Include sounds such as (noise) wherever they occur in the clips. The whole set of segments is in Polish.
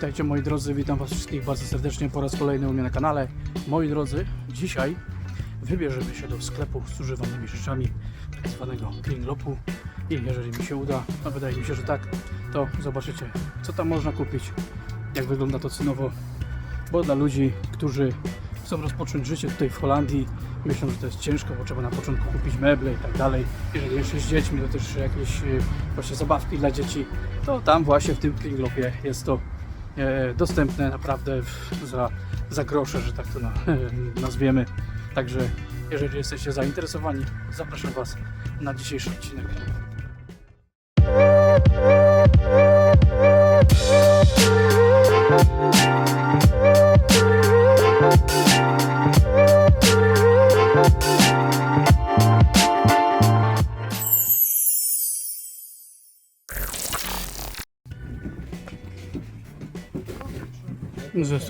Witajcie moi drodzy, witam was wszystkich bardzo serdecznie po raz kolejny u mnie na kanale. Moi drodzy, dzisiaj wybierzemy się do sklepu z używanymi rzeczami, tak zwanego Kringlopu i jeżeli mi się uda, a wydaje mi się, że tak, to zobaczycie co tam można kupić, jak wygląda to cenowo, bo dla ludzi, którzy chcą rozpocząć życie tutaj w Holandii, myślą, że to jest ciężko, bo trzeba na początku kupić meble i tak dalej. Jeżeli jeszcze z dziećmi, to też jakieś e, właśnie zabawki dla dzieci, to tam właśnie w tym Kringlopie jest to dostępne naprawdę za, za grosze, że tak to na, (laughs) nazwiemy. Także jeżeli jesteście zainteresowani, zapraszam Was na dzisiejszy odcinek.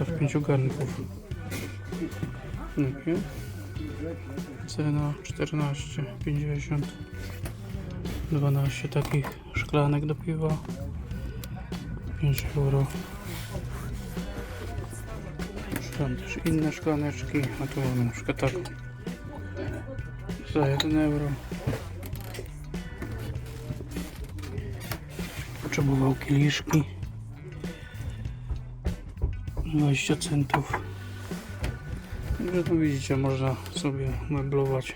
Zestaw pięciu garnków. Okay. Cena 14,50 12 takich szklanek do piwa. 5 euro. Są też inne szklaneczki a tu mamy na przykład taką za 1 euro. Potrzebował kieliszki 20 centów Także tu widzicie, można sobie meblować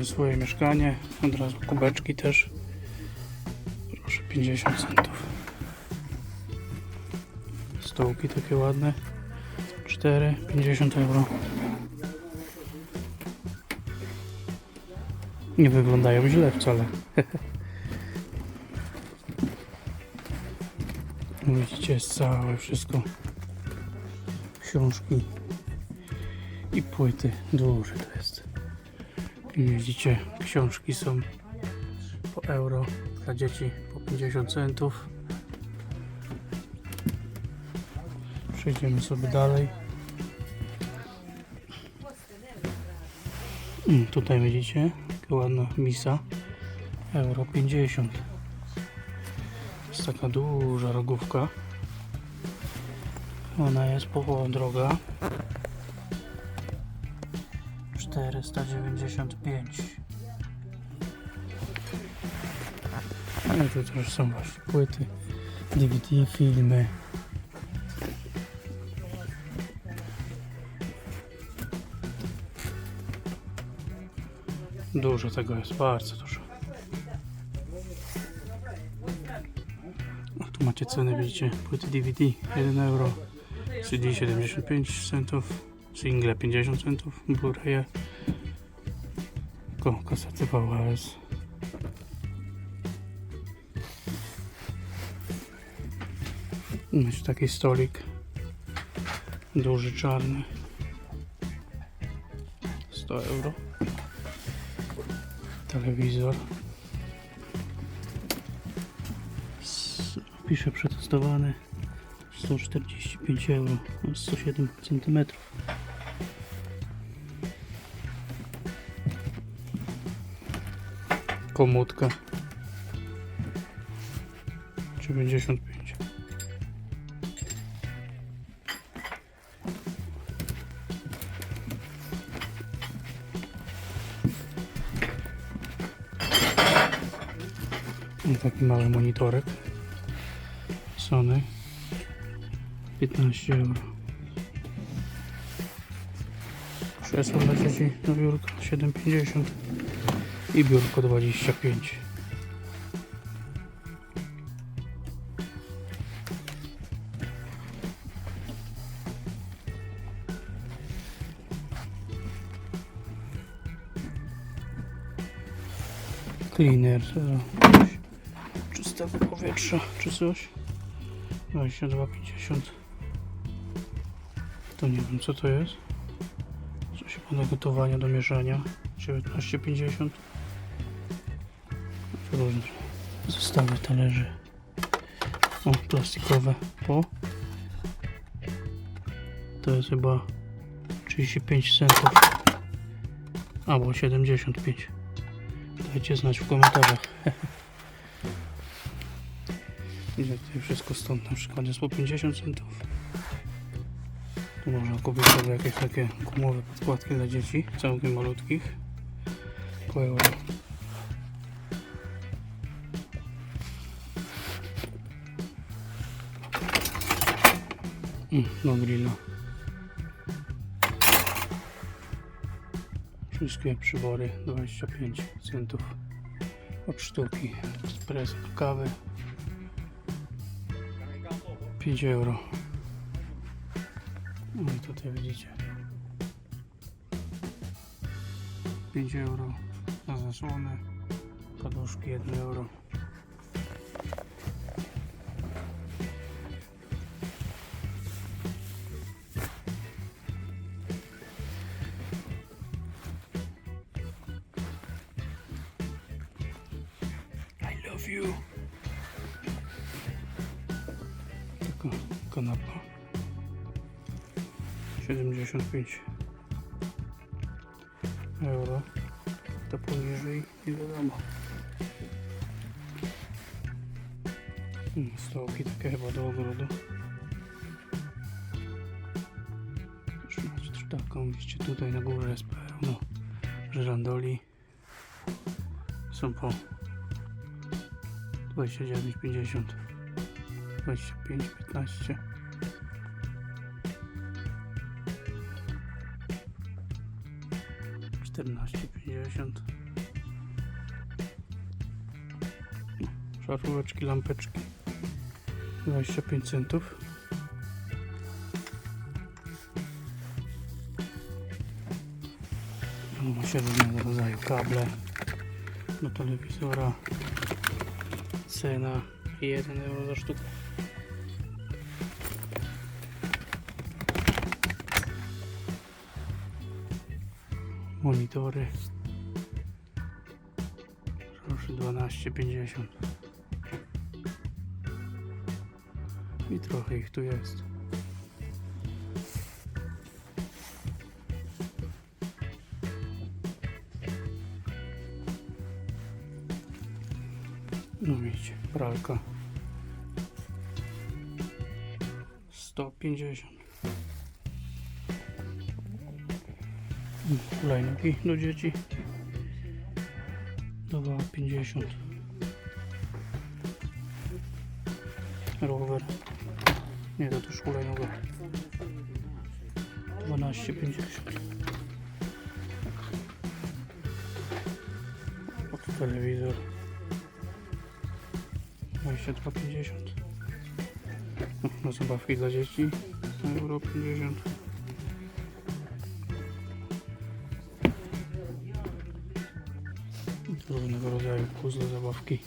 e, swoje mieszkanie. Od razu kubeczki też. Proszę, 50 centów. Stołki takie ładne. 4, 50 euro. Nie wyglądają źle wcale. (laughs) Widzicie, jest całe wszystko. Książki i płyty. Duże to jest. Widzicie, książki są po euro, dla dzieci po 50 centów. Przejdziemy sobie dalej. Mm, Tutaj widzicie, ładna misa. Euro 50. Jest taka duża rogówka. Ona jest połowa droga. 495. No tu też są właśnie płyty, DVD, filmy. Dużo tego jest, bardzo dużo. Macie ceny, widzicie, płyty DVD 1 euro, CD 75 centów, single 50 centów, Blu-raye, kasety VHS. Macie taki stolik, duży, czarny, 100 euro. Telewizor. Pisze przetestowany 145 euro, 107 centymetrów. Komódka 95 I taki mały monitorek Sony 15 euro Krzesło dla dzieci do biurka 7,50 i biurko 25. Cleaner czystego powietrza czy coś. 22,50. To nie wiem co to jest. Coś do gotowania, do mieszania. 19,50 różne zestawy talerzy o, plastikowe. Po to jest chyba 35 centów. Albo 75 dajcie znać w komentarzach (laughs) Idzie tutaj wszystko stąd, na przykład jest po 50 centów. Tu można kupić sobie jakieś takie gumowe podkładki dla dzieci, całkiem malutkich. Po. Mm, no grilla. Wszystkie przybory 25 centów od sztuki. Espresso kawy 5 euro. No i tutaj widzicie 5 euro za zasłonę. Poduszki 1 euro. 75 euro. To poniżej nie wiadomo. Mm, Stołki takie chyba do ogrodu. Macie też taką, widzicie tutaj na górze jest pełno żyrandoli. Są po 29, 50, 25, 15. Czternaście, pięćdziesiąt. Szaróweczki, lampeczki. 25 centów. Tu Ma się różnego rodzaju kable do telewizora. Cena 1 euro za sztukę. Monitory. Proszę 12,50. I trochę ich tu jest. No widzicie, pralka 150 Hulajnogi do dzieci 2,50 Rower. Nie, to też hulajnoga 12,50 Oto telewizor. 22,50 No, Na zabawki dla dzieci. Euro 50 różnego rodzaju puzzle, zabawki.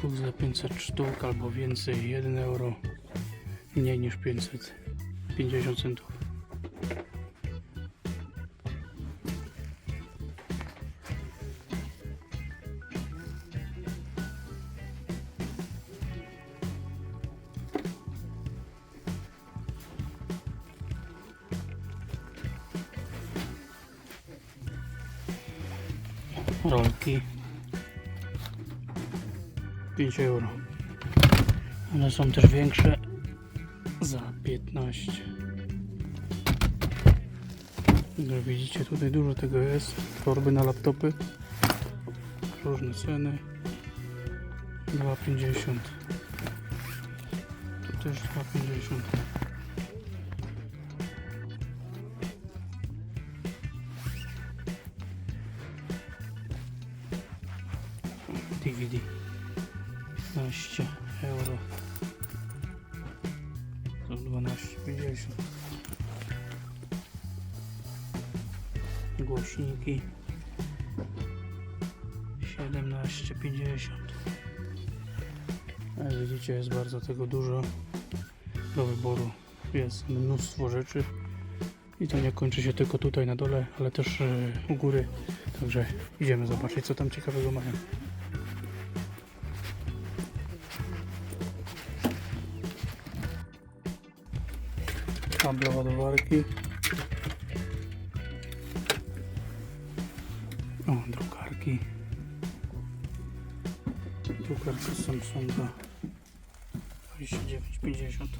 Puzzle 500 sztuk albo więcej 1 euro mniej niż 500 50 centów rolki 5 euro. One są też większe. Za 15 jak widzicie tutaj dużo tego jest. Torby na laptopy. Różne ceny. 2,50 tu też 2,50 głośniki. 17,50 jak widzicie jest bardzo tego dużo. Do wyboru jest mnóstwo rzeczy. I to nie kończy się tylko tutaj na dole ale też e, u góry. Także idziemy zobaczyć co tam ciekawego mają. Kable ładowarki O, drukarki. Drukarka Samsunga 2950.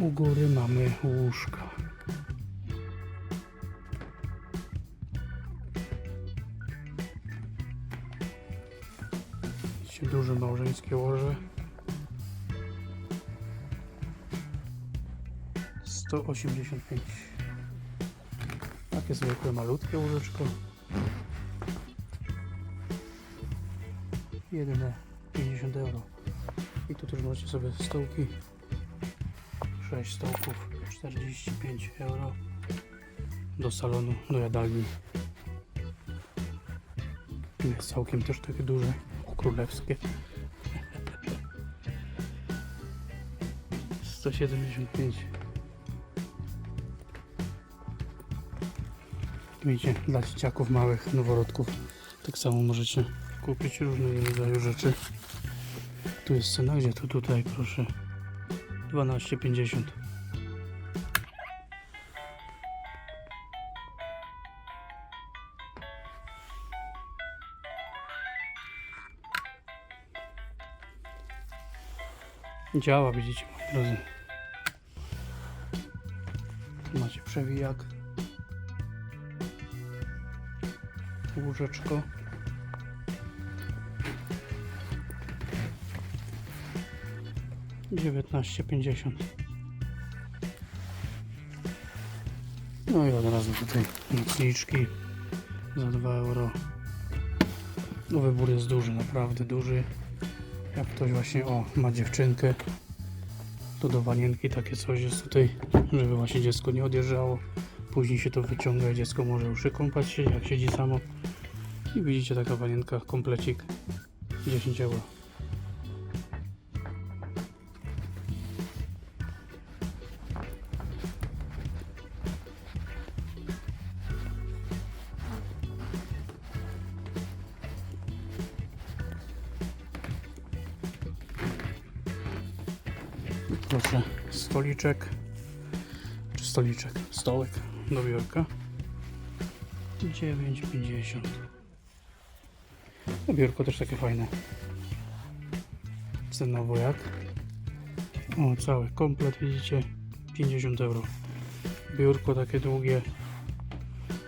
U góry mamy łóżka. Małżeńskie łoże. 185. Takie zwykłe malutkie łóżeczko. Jedyne 50 euro. I tu też możecie sobie stołki 6 stołków 45 euro do salonu, do jadalni jest całkiem też takie duże królewskie 175 Widzicie, dla dzieciaków małych, noworodków. Tak samo możecie kupić różnego rodzaju rzeczy. Tu jest cena, gdzie to tutaj proszę? 12,50. Działa, widzicie, moi drodzy. Przewijak. Łóżeczko. dziewiętnaście pięćdziesiąt. No i od razu tutaj nocniczki za 2 euro. No wybór jest duży, naprawdę duży. Jak ktoś właśnie o ma dziewczynkę, to do wanienki takie coś jest tutaj, żeby właśnie dziecko nie odjeżdżało. Później się to wyciąga i dziecko może już kąpać się, jak siedzi samo. I widzicie taka wanienka, komplecik 10 euro. Stoliczek, czy stoliczek, stołek do biurka. 9,50. No biurko też takie fajne. Cenowo jak? O, cały komplet widzicie 50 euro. Biurko takie długie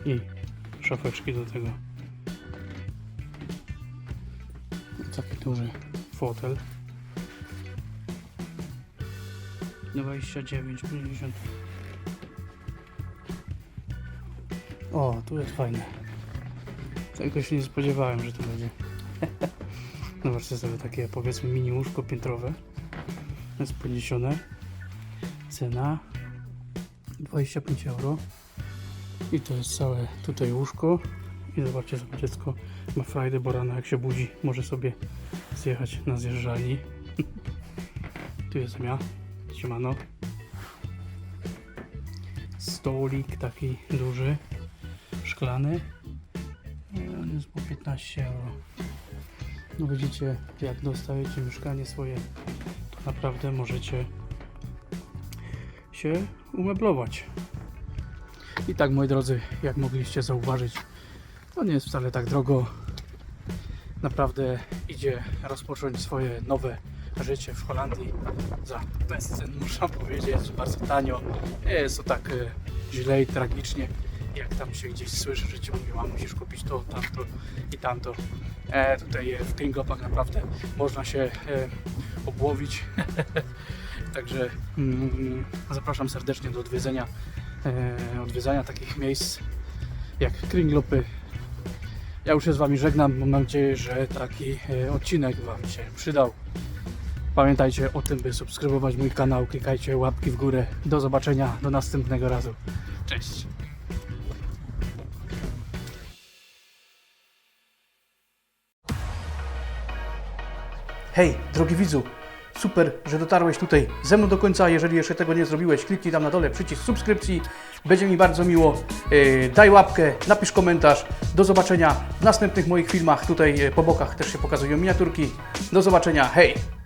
i szafeczki do tego. Taki duży fotel. 29,50 O, tu jest fajne. Tego się nie spodziewałem, że to będzie. (laughs) Zobaczcie sobie takie powiedzmy mini łóżko piętrowe. Jest podniesione. Cena 25 euro. I to jest całe tutaj łóżko. I zobaczcie sobie dziecko ma frajdę, bo rano jak się budzi może sobie zjechać na zjeżdżalni. (laughs) tu jestem ja. Siemano. Stolik taki duży, szklany. On jest po 15 euro. No widzicie, jak dostajecie mieszkanie swoje, to naprawdę możecie się umeblować. I tak, moi drodzy, jak mogliście zauważyć, to nie jest wcale tak drogo. Naprawdę idzie rozpocząć swoje nowe życie w Holandii za bezcen, muszę powiedzieć, bardzo tanio. Nie jest to tak e, źle i tragicznie, jak tam się gdzieś słyszy, że ci mówią, a musisz kupić to, tamto i tamto. E, tutaj e, w Kringopach naprawdę można się e, obłowić. (laughs) Także mm, zapraszam serdecznie do odwiedzenia, e, odwiedzania takich miejsc jak Kringlopy. Ja już się z Wami żegnam. Mam nadzieję, że taki e, odcinek Wam się przydał. Pamiętajcie o tym, by subskrybować mój kanał. Klikajcie łapki w górę. Do zobaczenia, do następnego razu. Cześć. Hej, drogi widzu, super, że dotarłeś tutaj ze mną do końca. Jeżeli jeszcze tego nie zrobiłeś, kliknij tam na dole przycisk subskrypcji Będzie mi bardzo miło. Yy, Daj łapkę, napisz komentarz. Do zobaczenia w następnych moich filmach. Tutaj yy, po bokach też się pokazują miniaturki. Do zobaczenia. Hej!